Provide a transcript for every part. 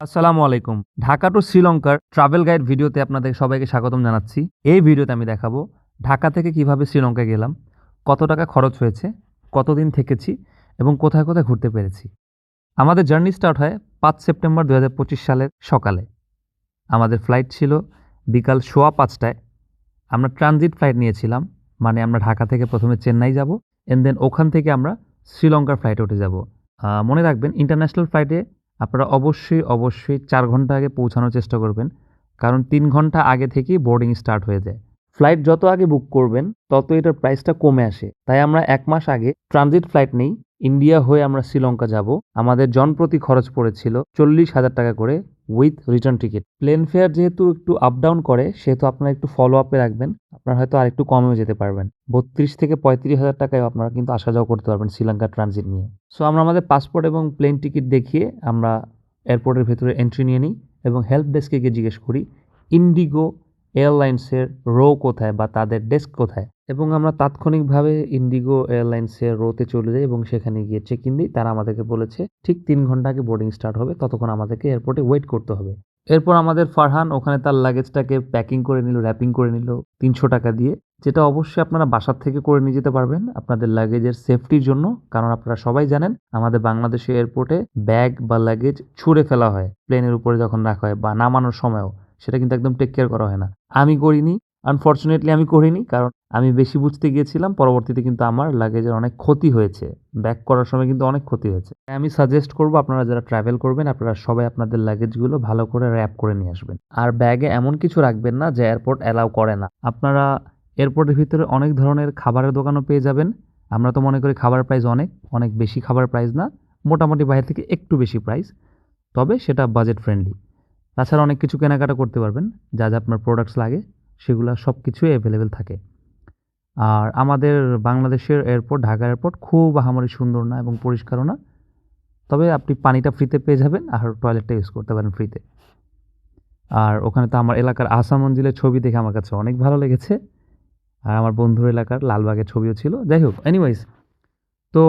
আসসালামু আলাইকুম। ঢাকা টু শ্রীলঙ্কার ট্রাভেল গাইড ভিডিওতে আপনাদের সবাইকে স্বাগতম জানাচ্ছি। এই ভিডিওতে আমি দেখাবো ঢাকা থেকে কীভাবে শ্রীলঙ্কায় গেলাম, কত টাকা খরচ হয়েছে, কতদিন থেকেছি এবং কোথায় কোথায় ঘুরতে পেরেছি। আমাদের জার্নি স্টার্ট হয় পাঁচ সেপ্টেম্বর দু হাজার পঁচিশ সালের সকালে। আমাদের ফ্লাইট ছিল বিকাল সোয়া পাঁচটায়। আমরা ট্রানজিট ফ্লাইট নিয়েছিলাম মানে আমরা ঢাকা থেকে প্রথমে চেন্নাই যাব এন্ড দেন ওখান থেকে আমরা শ্রীলঙ্কার ফ্লাইটে উঠে যাব। মনে রাখবেন ইন্টারন্যাশনাল ফ্লাইটে আপনারা অবশ্যই অবশ্যই চার ঘণ্টা আগে পৌঁছানোর চেষ্টা করবেন। কারণ তিন ঘণ্টা আগে থেকেই বোর্ডিং স্টার্ট হয়ে যায়। ফ্লাইট যত আগে বুক করবেন, তত এটার প্রাইসটা কমে আসে। তাই আমরা এক মাস আগে ট্রানজিট ফ্লাইট নেই। ইন্ডিয়া হয়ে আমরা শ্রীলঙ্কা যাব। আমাদের জনপ্রতি খরচ পড়েছিল চল্লিশ হাজার টাকা করে with return ticket plane fare যেহেতু একটু আপ ডাউন করে, সেহেতু আপনারা একটু ফলো আপে রাখবেন। আপনারা হয়তো আর একটু কমেও যেতে পারবেন। বত্রিশ থেকে পঁয়ত্রিশ হাজার টাকায় আপনারা কিন্তু আসা যাওয়া করতে পারবেন শ্রীলঙ্কা ট্রানজিট নিয়ে। সো আমরা আমাদের পাসপোর্ট এবং প্লেন টিকিট দেখিয়ে আমরা এয়ারপোর্টের ভেতরে এন্ট্রি নিয়ে নিই এবং হেল্প ডেস্কে গিয়ে জিজ্ঞেস করি ইন্ডিগো এয়ারলাইন্সের রো কোথায় বা তাদের ডেস্ক কোথায়? এবং আমরা তাৎক্ষণিকভাবে ইন্ডিগো এয়ারলাইন্সের রোতে চলে যাই এবং সেখানে গিয়ে চেক ইন দিই। তারা আমাদেরকে বলেছে, ঠিক তিন ঘণ্টা আগে বোর্ডিং স্টার্ট হবে, ততক্ষণ আমাদেরকে এয়ারপোর্টে ওয়েট করতে হবে। এরপর আমাদের ফারহান ওখানে তার লাগেজটাকে প্যাকিং করে নিল র্যাপিং করে নিল তিনশো টাকা দিয়ে, যেটা অবশ্যই আপনারা বাসার থেকে করে নিয়ে যেতে পারবেন আপনাদের লাগেজের সেফটির জন্য। কারণ আপনারা সবাই জানেন, আমাদের বাংলাদেশের এয়ারপোর্টে ব্যাগ বা লাগেজ ছুঁড়ে ফেলা হয় প্লেনের উপরে যখন রাখা হয় বা নামানোর সময়ও। সেটা কিন্তু একদম টেক কেয়ার করা হয় না। আমি করিনি আনফর্চুনেটলি আমি করিনি, কারণ আমি বেশি বুঝতে গিয়েছিলাম, পরবর্তীতে কিন্তু আমার লাগেজের অনেক ক্ষতি হয়েছে। ব্যাক করার সময় কিন্তু অনেক ক্ষতি হয়েছে। আমি সাজেস্ট করব, আপনারা যারা ট্রাভেল করবেন, আপনারা সবাই আপনাদের লাগেজগুলো ভালো করে র্যাপ করে নিয়ে আসবেন। আর ব্যাগে এমন কিছু রাখবেন না, যে এয়ারপোর্ট অ্যালাউ করে না। আপনারা এয়ারপোর্টের ভিতরে অনেক ধরনের খাবারের দোকানও পেয়ে যাবেন। আমরা তো মনে করি খাবার প্রাইস অনেক অনেক বেশি খাবার প্রাইস না, মোটামুটি বাইরে থেকে একটু বেশি প্রাইস তবে সেটা বাজেট ফ্রেন্ডলি তাছাড়া অনেক কিছু কেনাকাটা করতে পারবেন, যা যা আপনার প্রোডাক্টস লাগে। সেগুলো সব কিছুই অ্যাভেলেবেল থাকে। আর আমাদের বাংলাদেশের এয়ারপোর্ট ঢাকা এয়ারপোর্ট খুব আহামরি সুন্দর না এবং পরিষ্কারও না। তবে আপনি পানিটা ফ্রিতে পেয়ে যাবেন আর টয়লেটটা ইউজ করতে পারেন ফ্রিতে আর ওখানে তো আমার এলাকার আসাম মঞ্জিলের ছবি দেখে আমার কাছে অনেক ভালো লেগেছে। আর আমার বন্ধুর এলাকার লালবাগের ছবিও ছিল। যাই হোক এনিওয়াইজ তো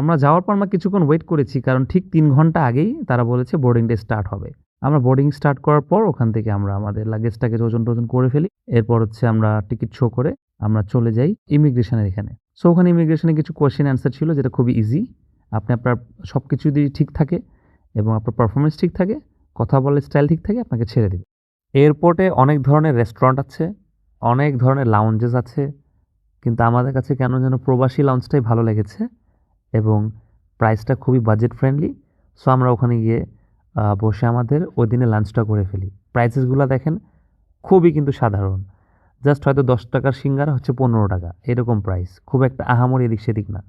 আমরা যাওয়ার পর আমরা কিছুক্ষণ ওয়েট করেছি। কারণ ঠিক তিন ঘণ্টা আগেই তারা বলেছে বোর্ডিং ডে স্টার্ট হবে। আমরা বোর্ডিং স্টার্ট করার পর ওখান থেকে আমরা আমাদের লাগেজটাকে ওজন টোজন করে ফেলি। এরপর হচ্ছে আমরা টিকিট শো করে আমরা চলে যাই ইমিগ্রেশনের এখানে। সো ওখানে ইমিগ্রেশনে কিছু কোয়েশ্চেন অ্যান্সার ছিল যেটা খুবই ইজি আপনি আপনার সব কিছু যদি ঠিক থাকে এবং আপনার পারফরমেন্স ঠিক থাকে, কথা বলার স্টাইল ঠিক থাকে, আপনাকে ছেড়ে দেবে। এয়ারপোর্টে অনেক ধরনের রেস্টুরেন্ট আছে, অনেক ধরনের লাউঞ্জেস আছে, কিন্তু আমাদের কাছে কেন যেন প্রবাসী লাউঞ্জটাই ভালো লেগেছে এবং প্রাইসটা খুবই বাজেট ফ্রেন্ডলি সো আমরা ওখানে গিয়ে বসে আমাদের ওই দিনে লাঞ্চটা করে ফেলি। প্রাইসেসগুলো দেখেন খুবই কিন্তু সাধারণ। জাস্ট হয়তো দশ টাকার সিঙ্গারা হচ্ছে পনেরো টাকা। এরকম প্রাইস খুব একটা আহামরি এদিক সেদিক না।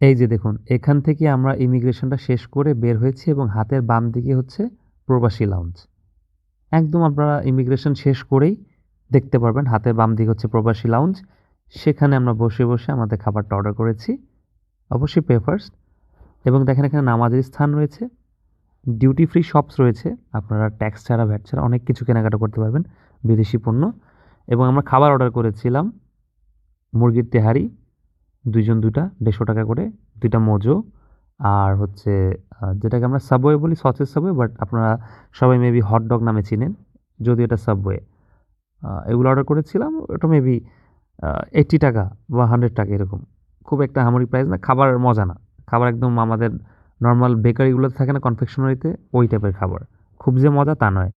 এই যে দেখুন, এখান থেকে আমরা ইমিগ্রেশনটা শেষ করে বের হয়েছি এবং হাতের বাম দিকে হচ্ছে প্রবাসী লাউঞ্জ একদম আপনারা ইমিগ্রেশন শেষ করেই দেখতে পারবেন, হাতের বাম দিকে হচ্ছে প্রবাসী লাউঞ্জ সেখানে আমরা বসে বসে আমাদের খাবারটা অর্ডার করেছি। অবশ্যই পে ফার্স্ট এবং দেখেন এখানে নামাজের স্থান রয়েছে ডিউটি ফ্রি শপস রয়েছে, আপনারা ট্যাক্স ছাড়া ভ্যাট ছাড়া অনেক কিছু কেনাকাটা করতে পারবেন বিদেশি পণ্য। এবং আমরা খাবার অর্ডার করেছিলাম, মুরগির তেহারি, দুইজন দুইটা, দেড়শো টাকা করে, দুইটা মোজো আর হচ্ছে যেটাকে আমরা সাবওয়ে বলি সসেস সাবওয়ে বাট আপনারা সবাই মেবি হট ডগ নামে চিনেন যদি এটা সাবওয়ে এগুলো অর্ডার করেছিলাম, ওটা মেবি এইট্টি টাকা বা হান্ড্রেড টাকা এরকম। খুব একটা হামরি প্রাইস না, খাবার মজা না। খাবার একদম আমাদের নর্মাল বেকারিগুলোতে থাকে না কনফেকশনারিতে ওই টাইপের খাবার। খুব যে মজা তা নয়।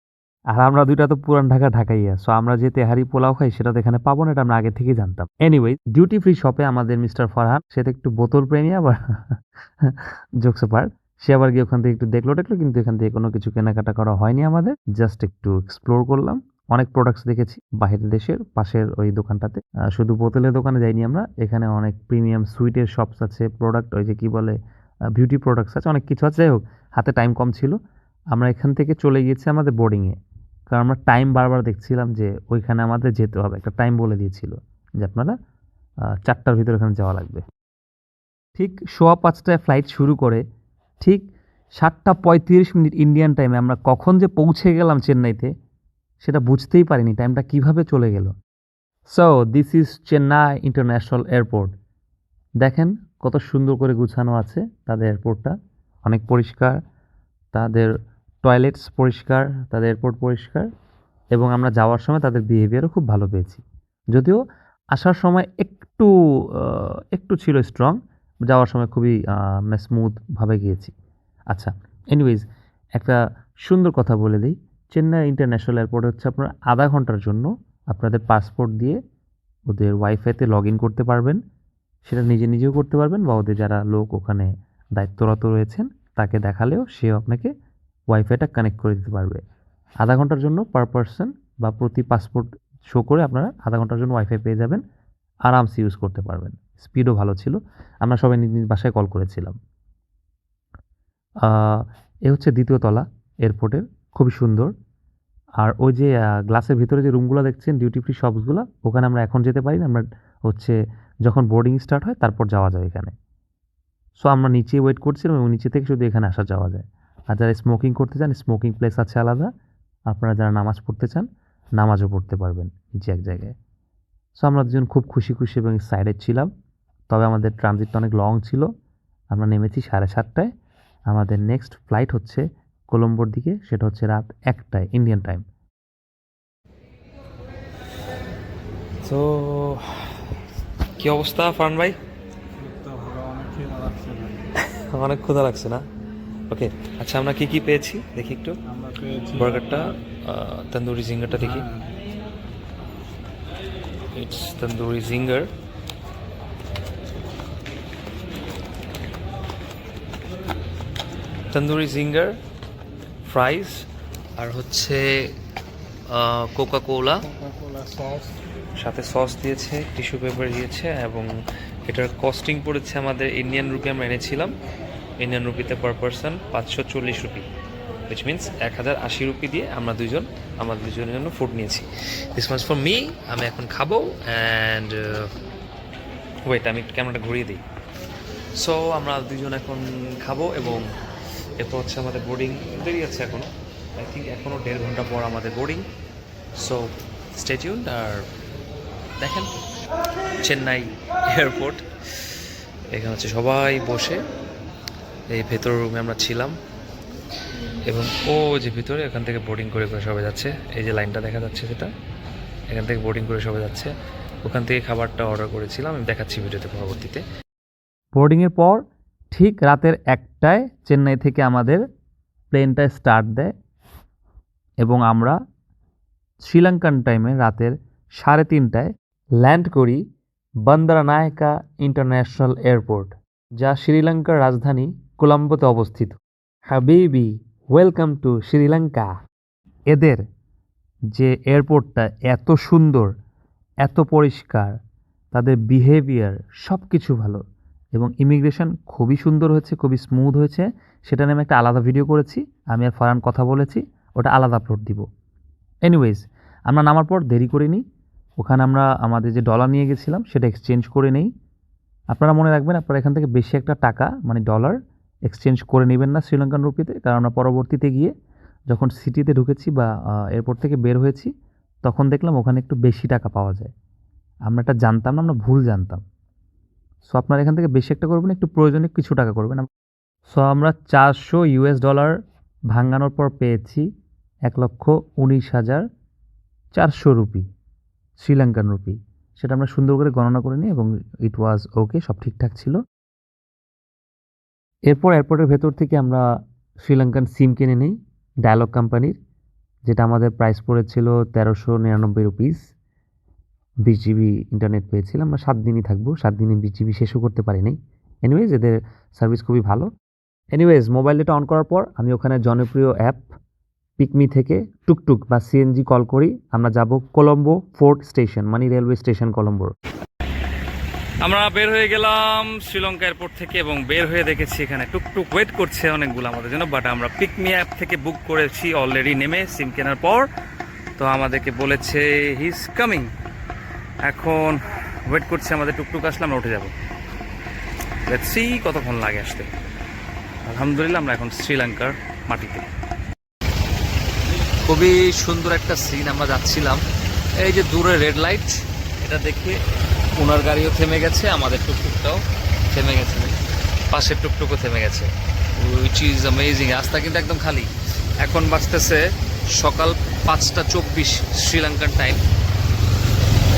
আর আমরা দুইটা তো পুরান ঢাকা ঢাকাইয়া সো আমরা যে তেহারি পোলাও খাই, সেটা তো এখানে পাবো না, এটা আমরা আগে থেকেই জানতাম। এনিওয়ে ডিউটি ফ্রি শপে আমাদের মিস্টার ফরহান সে তো একটু বোতল প্রেমী আবার। জোকস পার সে আবার গিয়ে ওখান থেকে একটু দেখল টেকলো কিন্তু এখান থেকে কোনো কিছু কেনাকাটা করা হয়নি আমাদের। জাস্ট একটু এক্সপ্লোর করলাম। অনেক প্রোডাক্টস দেখেছি। বাইরের দেশের, পাশের ওই দোকানটাতে। শুধু বোতলের দোকানে যাইনি আমরা। এখানে অনেক প্রিমিয়াম সুইটের শপস আছে প্রোডাক্ট ওই যে কী বলে বিউটি প্রোডাক্টস আছে, অনেক কিছু আছে। যাই হোক, হাতে টাইম কম ছিল। আমরা এখান থেকে চলে গিয়েছি আমাদের বোর্ডিংয়ে কারণ আমরা টাইম বারবার দেখছিলাম যে ওইখানে আমাদের যেতে হবে। একটা টাইম বলে দিয়েছিল যে আপনারা চারটার ভিতরে ওখানে যাওয়া লাগবে। ঠিক সোয়া পাঁচটায় ফ্লাইট শুরু করে ঠিক সাতটা পঁয়ত্রিশ মিনিট ইন্ডিয়ান টাইমে আমরা কখন যে পৌঁছে গেলাম চেন্নাইতে সেটা বুঝতেই পারিনি, টাইমটা কীভাবে চলে গেল। So this is Chennai international airport দেখেন কত সুন্দর করে গুছানো আছে তাদের এয়ারপোর্টটা। অনেক পরিষ্কার, তাদের টয়লেটস পরিষ্কার, তাদের এয়ারপোর্ট পরিষ্কার এবং আমরা যাওয়ার সময় তাদের বিহেভিয়ারও খুব ভালো পেয়েছি। যদিও আসার সময় একটু একটু ছিল স্ট্রং যাওয়ার সময় খুবই স্মুথভাবে গিয়েছি। আচ্ছা এনিওয়েজ একটা সুন্দর কথা বলে দিই। চেন্নাই ইন্টারন্যাশনাল এয়ারপোর্ট হচ্ছে আপনার আধা ঘণ্টার জন্য। আপনাদের পাসপোর্ট দিয়ে ওদের ওয়াইফাইতে লগ ইন করতে পারবেন। সেটা নিজে নিজেও করতে পারবেন বা ওদের যারা লোক ওখানে দায়িত্বরত রয়েছেন, তাকে দেখালেও সেও আপনাকে ওয়াইফাইটা কানেক্ট করে দিতে পারবে। আধা ঘণ্টার জন্য পার পারসন বা প্রতি পাসপোর্ট শো করে আপনারা আধা ঘণ্টার জন্য ওয়াইফাই পেয়ে যাবেন। আরামসে ইউজ করতে পারবেন। স্পিডও ভালো ছিল। আমরা সবাই নিজ নিজ বাসায় কল করেছিলাম। এ হচ্ছে দ্বিতীয় তলা এয়ারপোর্টের। খুবই সুন্দর। আর ওই যে গ্লাসের ভিতরে যে রুমগুলো দেখছেন ডিউটি ফ্রি শপসগুলো ওখানে আমরা এখন যেতে পারি না, আমরা হচ্ছে যখন বোর্ডিং স্টার্ট হয়, তারপর যাওয়া যায় এখানে। সো আমরা নিচে ওয়েট করছিলাম এবং নিচে থেকে শুধু এখানে আসা যাওয়া যায়। আর যারা স্মোকিং করতে চান স্মোকিং প্লেস আছে আলাদা। আপনারা যারা নামাজ পড়তে চান, নামাজও পড়তে পারবেন নিচে এক জায়গায়। সো আমরা দুজন খুব খুশি খুশি এবং এক্সাইটেড ছিলাম। তবে আমাদের ট্রানজিটটা অনেক লং ছিল। আমরা নেমেছি সাড়ে সাতটায়। আমাদের নেক্সট ফ্লাইট হচ্ছে কোলম্বোর দিকে, সেটা হচ্ছে রাত একটায় ইন্ডিয়ান টাইম তো, কি অবস্থা, ফারহান ভাই? অনেক ক্ষুধা লাগছে না? ওকে আচ্ছা আমরা কি কি পেয়েছি? দেখি একটু। বার্গারটা তন্দুরি জিঙ্গারটা দেখি। It's tandoori zinger tandoori zinger fries আর হচ্ছে কোকা কোলা সস সাথে সস দিয়েছে টিস্যু পেপার দিয়েছে এবং এটার কস্টিং পড়েছে আমাদের ইন্ডিয়ান রুপি আমরা এনেছিলাম। ইন্ডিয়ান রুপিতে পার পারসন পাঁচশো চল্লিশ রুপি উইচ মিনস এক হাজার আশি রুপি দিয়ে আমরা দুজন আমাদের দুজনের জন্য ফুড নিয়েছি। দিস মাস ফর মি আমি এখন খাব অ্যান্ড ওয়েট আমি একটু ক্যামেরাটা ঘুরিয়ে দিই। সো আমরা দুজন এখন খাব এবং এরপর হচ্ছে আমাদের বোর্ডিং দেরি আছে এখনও আই থিঙ্ক এখনও দেড় ঘণ্টা পর আমাদের বোর্ডিং সো স্টেটিউন আর দেখেন, চেন্নাই এয়ারপোর্ট এখানে হচ্ছে সবাই বসে। এই ভেতর রুমে আমরা ছিলাম। এবং ও যে ভিতরে, এখান থেকে বোর্ডিং করে করে সবাই যাচ্ছে। এই যে লাইনটা দেখা যাচ্ছে সেটা। এখান থেকে বোর্ডিং করে সবাই যাচ্ছে। ওখান থেকে খাবারটা অর্ডার করেছিলাম। আমি দেখাচ্ছি ভিডিওতে পরবর্তীতে। বোর্ডিংয়ের পর ঠিক রাতের একটায় চেন্নাই থেকে আমাদের প্লেনটা স্টার্ট দেয় এবং আমরা শ্রীলঙ্কান টাইমে রাতের সাড়ে তিনটায় ল্যান্ড করি বন্দরানায়কা ইন্টারন্যাশনাল এয়ারপোর্ট, যা শ্রীলঙ্কার রাজধানী কোলাম্বোতে অবস্থিত। হাবিবি ওয়েলকাম টু শ্রীলঙ্কা এদের যে এয়ারপোর্টটা এত সুন্দর, এত পরিষ্কার, তাদের বিহেভিয়ার সব কিছু ভালো। এবং ইমিগ্রেশন খুবই সুন্দর হয়েছে, খুবই স্মুথ হয়েছে। সেটা নিয়ে আমি একটা আলাদা ভিডিও করেছি, আমি আর ফরান কথা বলেছি, ওটা আলাদা আপলোড দিব। এনিওয়েজ আমরা নামার পর দেরি করিনি ওখানে আমরা আমাদের যে ডলার নিয়ে গেছিলাম, সেটা এক্সচেঞ্জ করে নেই। আপনারা মনে রাখবেন, আপনারা এখান থেকে বেশি একটা টাকা মানে ডলার এক্সচেঞ্জ করে নেবেন না শ্রীলঙ্কান রুপিতে, কারণ আমরা পরবর্তীতে গিয়ে যখন সিটিতে ঢুকেছি বা এয়ারপোর্ট থেকে বের হয়েছি, তখন দেখলাম ওখানে একটু বেশি টাকা পাওয়া যায়। আমরা এটা জানতাম না, আমরা ভুল জানতাম। সো আপনারা এখান থেকে বেশি একটা করবেন, একটু প্রয়োজনে কিছু টাকা করবেন। সো আমরা চারশো ইউএস ডলার ভাঙানোর পর পেয়েছি এক লক্ষ উনিশ হাজার চারশো রুপি, শ্রীলঙ্কান রুপি। সেটা আমরা সুন্দর করে গণনা করে নিই এবং ইট ওয়াজ ওকে সব ঠিকঠাক ছিল। এরপর এয়ারপোর্টের ভেতর থেকে আমরা শ্রীলঙ্কান সিম কিনে নিই ডায়ালগ কোম্পানির যেটা আমাদের প্রাইস পড়েছিল তেরোশো নিরানব্বই রুপিস বিশ জিবি ইন্টারনেট পেয়েছিলাম, আমরা সাত দিনই থাকব, সাত দিনে বিশ জিবি শেষও করতে পারিনি এনিওয়েজ এদের সার্ভিস খুবই ভালো। এনিওয়েজ মোবাইল ডেটা অন করার পর আমি ওখানে জনপ্রিয় অ্যাপ পিকমি থেকে টুকটুক বা সিএনজি কল করি। আমরা যাব কলম্বো ফোর্ট স্টেশন মানে রেলওয়ে স্টেশন কলম্বোর আমরা বের হয়ে গেলাম শ্রীলঙ্কা এয়ারপোর্ট থেকে এবং বের হয়ে দেখেছি এখানে টুকটুক ওয়েট করছে অনেকগুলো আমাদের জন্য বাট আমরা পিকমি অ্যাপ থেকে বুক করেছি অলরেডি নেমে সিম কেনার পর। তো আমাদেরকে বলেছে হিজ কামিং এখন ওয়েট করছে, আমাদের টুকটুক আসলে আমরা উঠে যাব। সি কতক্ষণ লাগে আসতে। আলহামদুলিল্লাহ, আমরা এখন শ্রীলঙ্কার মাটিতে। খুবই সুন্দর একটা সিন আমরা যাচ্ছিলাম। এই যে দূরে রেড লাইট এটা দেখে ওনার গাড়িও থেমে গেছে, আমাদের টুকটুকটাও থেমে গেছে। পাশের টুকটুকও থেমে গেছে। উইচ ইজ অ্যামেজিং রাস্তা কিন্তু একদম খালি। এখন বাঁচতেছে সকাল পাঁচটা চব্বিশ শ্রীলঙ্কার টাইম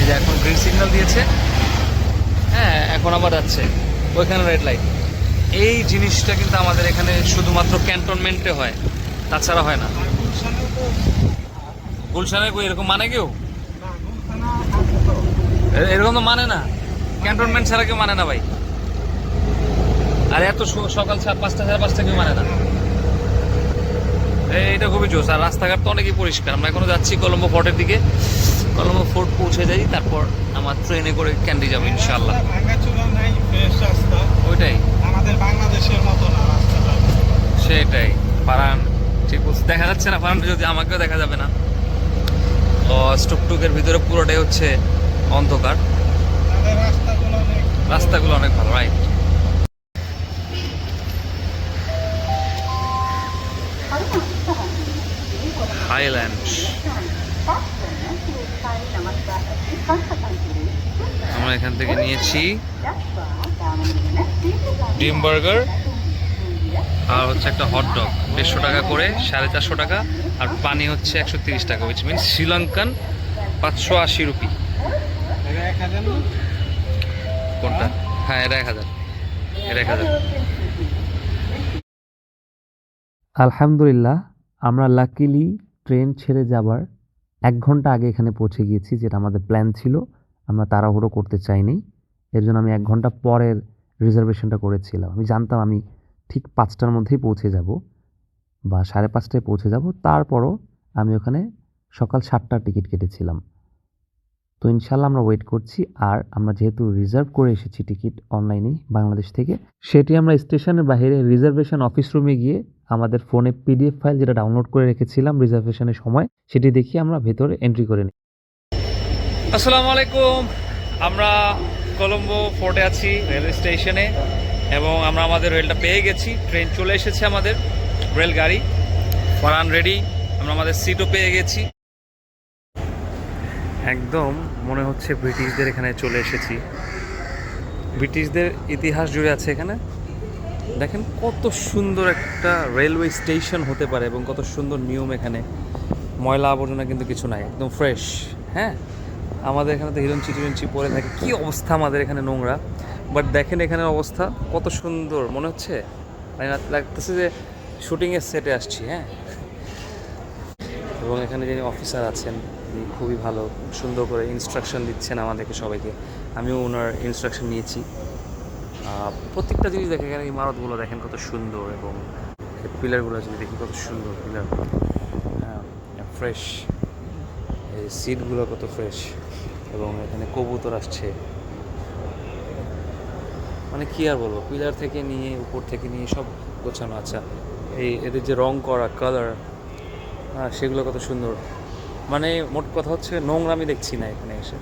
এই যে এখন গ্রিন সিগন্যাল দিয়েছে। হ্যাঁ এখন আবার যাচ্ছে। ওইখানে রেড লাইট এই জিনিসটা কিন্তু আমাদের এখানে শুধুমাত্র ক্যান্টনমেন্টে হয়। তাছাড়া হয় না। গুলশানে এরকম মানে কেউ? এরকম তো মানে না। ক্যান্টনমেন্ট ছাড়া কেউ মানে না ভাই। আর এত সকাল সাত পাঁচটা, সাড়ে পাঁচটা কেউ মানে না। এই- এইটা খুবই জোস আর রাস্তাঘাট তো অনেকই পরিষ্কার। আমরা এখনও যাচ্ছি কলম্বো ফোর্টের দিকে। কলম্বো ফোর্ট পৌঁছে যাই, তারপর আমার ট্রেনে করে ক্যান্ডি যাব ইনশাল্লাহ ওইটাই। আমাদের বাংলাদেশের মতো না সেটাই। পারান ঠিক বলছি দেখা যাচ্ছে না পারান যদি আমাকেও দেখা যাবে না। স্টুকটুকের ভিতরে পুরোটাই হচ্ছে অন্ধকার। রাস্তাগুলো অনেক ভালো রাইট হাইল্যান্ড আমরা এখান থেকে নিয়েছি ডিম বার্গার আর হচ্ছে একটা হট ডগ দেড়শো টাকা করে সাড়ে চারশো টাকা আর পানি হচ্ছে একশো তিরিশ টাকা উইচ মিনস শ্রীলঙ্কান পাঁচশো আশি রুপি? কোনটা? হ্যাঁ এটা এক হাজার। এটা এক হাজার। আলহামদুলিল্লাহ আমরা লাকিলি ট্রেন ছেড়ে যাবার এক ঘণ্টা আগে এখানে পৌঁছে গিয়েছি, যেটা আমাদের প্ল্যান ছিল। আমরা তাড়াহুড়ো করতে চাইনি। এর জন্য আমি এক ঘণ্টা পরের রিজার্ভেশনটা করেছিলাম। আমি জানতাম আমি ঠিক পাঁচটার মধ্যেই পৌঁছে যাব বা সাড়ে পাঁচটায় পৌঁছে যাব। তারপরও আমি ওখানে সকাল সাতটার টিকিট কেটেছিলাম। তো ইনশাল্লাহ আমরা ওয়েট করছি। আর আমরা যেহেতু রিজার্ভ করে এসেছি টিকিট অনলাইনে বাংলাদেশ থেকে, সেটি আমরা স্টেশনের বাইরে রিজার্ভেশন অফিস রুমে গিয়ে আমাদের ফোনে পিডিএফ ফাইল যেটা ডাউনলোড করে রেখেছিলাম রিজার্ভেশনের সময়, সেটি দেখিয়ে আমরা ভেতরে এন্ট্রি করে নিই। আসসালামু আলাইকুম। আমরা কলম্বো ফোর্টে আছি রেলওয়ে স্টেশনে এবং আমরা আমাদের রেলটা পেয়ে গেছি। ট্রেন চলে এসেছে আমাদের রেলগাড়ি ফরান রেডি আমরা আমাদের সিটও পেয়ে গেছি। একদম মনে হচ্ছে ব্রিটিশদের এখানে চলে এসেছি। ব্রিটিশদের ইতিহাস জুড়ে আছে এখানে। দেখেন কত সুন্দর একটা রেলওয়ে স্টেশন হতে পারে এবং কত সুন্দর নিয়ম এখানে। ময়লা আবর্জনা কিন্তু কিছু নাই, একদম ফ্রেশ হ্যাঁ? আমাদের এখানে তো হিরঞ্চি টিরঞ্চি পরে থাকে, কি অবস্থা আমাদের এখানে নোংরা? বাট দেখেন এখানের অবস্থা, কত সুন্দর, মনে হচ্ছে? মানে লাগতেছে যে শুটিংয়ের সেটে আসছি হ্যাঁ? এবং এখানে যিনি অফিসার আছেন উনি খুবই ভালো, সুন্দর করে ইনস্ট্রাকশন দিচ্ছেন আমাদেরকে সবাইকে। আমিও ওনার ইনস্ট্রাকশন নিয়েছি। প্রত্যেকটা জিনিস দেখে এখানে ইমারতগুলো দেখেন কত সুন্দর এবং পিলারগুলো যদি দেখি কত সুন্দর পিলার। ফ্রেশ এই সিটগুলো কত ফ্রেশ এবং এখানে কবুতর আসছে। মানে কী আর বলব, পিলার থেকে নিয়ে, উপর থেকে নিয়ে সব গোছানো আচ্ছা এই এদের যে রং করা কালার হ্যাঁ সেগুলো কত সুন্দর। মানে মোট কথা হচ্ছে নোংরা আমি দেখছি না এখানে এসে।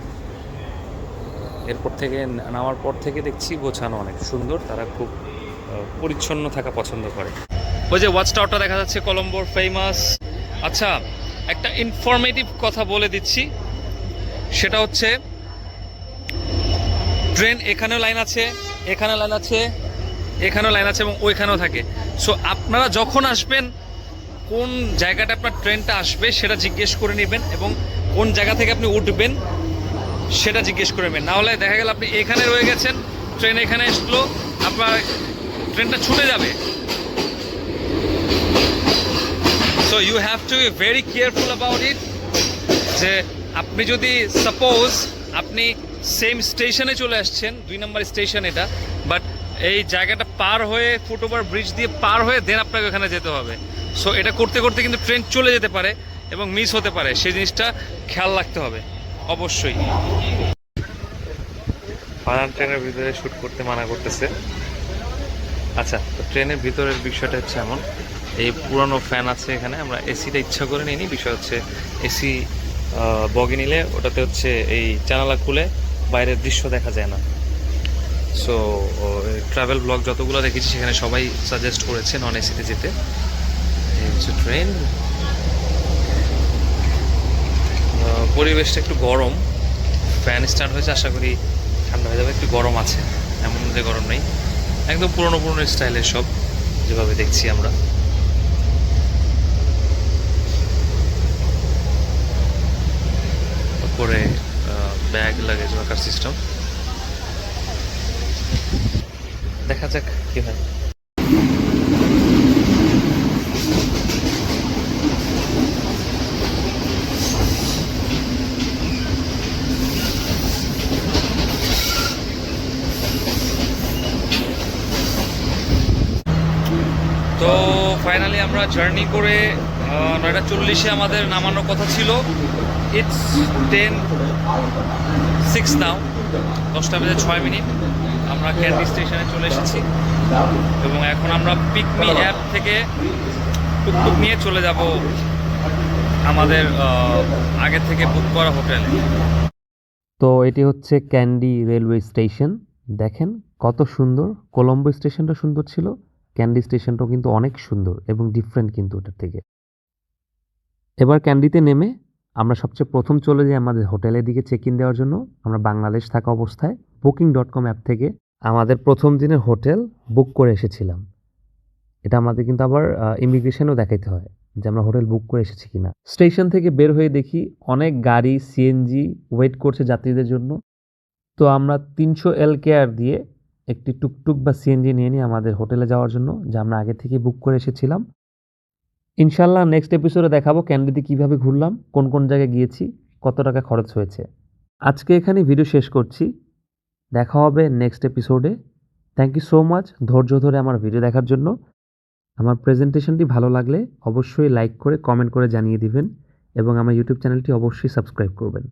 এরপর থেকে নামার পর থেকে দেখছি গোছানো অনেক সুন্দর, তারা খুব পরিচ্ছন্ন থাকা পছন্দ করে। ওই যে ওয়াচ টাওয়ারটা দেখা যাচ্ছে কলম্বোর ফেমাস আচ্ছা একটা ইনফরমেটিভ কথা বলে দিচ্ছি। সেটা হচ্ছে ট্রেন এখানেও লাইন আছে এখানে লাইন আছে, এখানেও লাইন আছে এবং ওইখানেও থাকে। সো আপনারা যখন আসবেন, কোন জায়গাটা আপনার ট্রেনটা আসবে সেটা জিজ্ঞেস করে নেবেন এবং কোন জায়গা থেকে আপনি উঠবেন সেটা জিজ্ঞেস করে নেবেন। নাহলে দেখা গেল আপনি এখানে রয়ে গেছেন, ট্রেন এখানে আসলো আপনার ট্রেনটা ছুটে যাবে। So you have to be very careful about it যে আপনি যদি সাপোজ আপনি সেম স্টেশনে চলে আসছেন, দুই নম্বর স্টেশন এটা বাট এই জায়গাটা পার হয়ে ফুটওভার ব্রিজ দিয়ে পার হয়ে দেন আপনাকে ওখানে যেতে হবে। সো এটা করতে করতে কিন্তু ট্রেন চলে যেতে পারে এবং মিস হতে পারে। সেই জিনিসটা খেয়াল রাখতে হবে। অবশ্যই। পালান ট্রেনের ভিতরে শ্যুট করতে মানা করতেছে। আচ্ছা তো ট্রেনের ভিতরের বিষয়টা হচ্ছে এমন। এই পুরানো ফ্যান আছে এখানে, আমরা এসিটা ইচ্ছা করে নিইনি। বিষয় হচ্ছে এসি বগি নিলে ওটাতে হচ্ছে এই জানালা খুলে বাইরের দৃশ্য দেখা যায় না। সো ট্রাভেল ব্লগ যতগুলো দেখেছি, সেখানে সবাই সাজেস্ট করেছে নন এসিতে যেতে। ট্রেন পরিবেশটা একটু গরম। ফ্যান স্টার্ট হয়েছে, আশা করি ঠান্ডা হয়ে যাবে, একটু গরম আছে, এমন যে গরম নেই। একদম পুরনো পুরনো স্টাইলের সব, যেভাবে দেখছি আমরা। উপরে ব্যাগ লাগেজ রাখার সিস্টেম দেখা যাক কি হয় তো ফাইনালি আমরা জার্নি করে নয়টা চল্লিশে আমাদের নামানোর কথা ছিল। ইটস টেন সিক্স নাও দশটা বেজে ছয় মিনিট। আমরা ক্যান্ডি স্টেশনে চলে এসেছি। এবং এখন আমরা পিকমি অ্যাপ থেকে টুকটুক নিয়ে চলে যাব আমাদের আগে থেকে বুক করা হোটেলে। তো এটি হচ্ছে ক্যান্ডি রেলওয়ে স্টেশন। দেখেন কত সুন্দর, কলম্বো স্টেশনটা সুন্দর ছিল। ক্যান্ডি স্টেশনটাও কিন্তু অনেক সুন্দর এবং ডিফারেন্ট কিন্তু ওটার থেকে। এবার ক্যান্ডিতে নেমে আমরা সবচেয়ে প্রথম চলে যাই আমাদের হোটেলের দিকে চেক ইন দেওয়ার জন্য। আমরা বাংলাদেশ থাকা অবস্থায় বুকিং ডট কম অ্যাপ থেকে আমাদের প্রথম দিনের হোটেল বুক করে এসেছিলাম। এটা আমাদের কিন্তু আবার ইমিগ্রেশনেও দেখাইতে হয় যে আমরা হোটেল বুক করে এসেছি কিনা। স্টেশন থেকে বের হয়ে দেখি অনেক গাড়ি সিএনজি ওয়েট করছে যাত্রীদের জন্য। তো আমরা তিনশো এল কেয়ার দিয়ে একটি টুকটুক বা সিএনজি নিয়ে নিই আমাদের হোটেলে যাওয়ার জন্য, যা আমরা আগে থেকে বুক করে এসেছিলাম। ইনশাল্লাহ নেক্সট এপিসোডে দেখাবো ক্যান্ডিতে কীভাবে ঘুরলাম, কোন কোন জায়গায় গিয়েছি, কত টাকা খরচ হয়েছে। আজকে এখানে ভিডিও শেষ করছি। দেখা হবে নেক্সট এপিসোডে থ্যাংক ইউ সো মাচ ধৈর্য ধরে আমার ভিডিও দেখার জন্য। আমার প্রেজেন্টেশনটি ভালো লাগলে অবশ্যই লাইক করে কমেন্ট করে জানিয়ে দিবেন এবং আমার ইউটিউব চ্যানেলটি অবশ্যই সাবস্ক্রাইব করবেন।